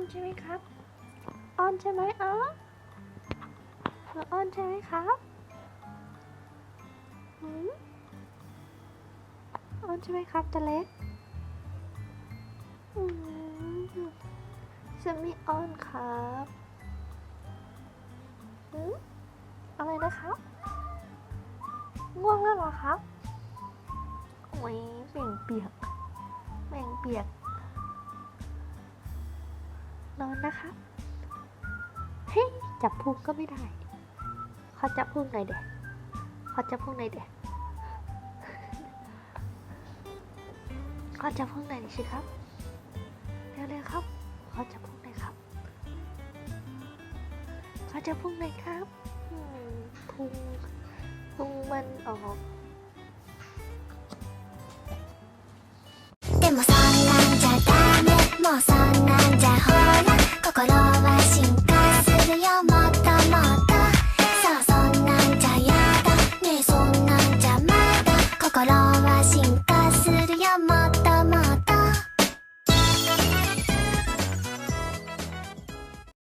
อนใช่ไหมครับออนใช่ไหมเอ๋อหนูออนใช่ไหมครับหืมออนใช่ไหมครับตะเล็กอืมฉัไม่ออนครับหืมอะไรนะครับง่วงแล้วเหรอครับโอ้ยเปียกเปียกแม่งเปียก นอนนะครับ เฮ้ย จับพุงก็ไม่ได้ ขอจับพุงหน่อยเด็ขอจับพุงหน่อยเด็ขอจับพุงหน่อยสิครับ เร็วๆครับ ขอจับพุงหน่อยครับ ขอจับพุงหน่อยครับอืมพุง พุงมันออก でもそんなんじゃダメもうそん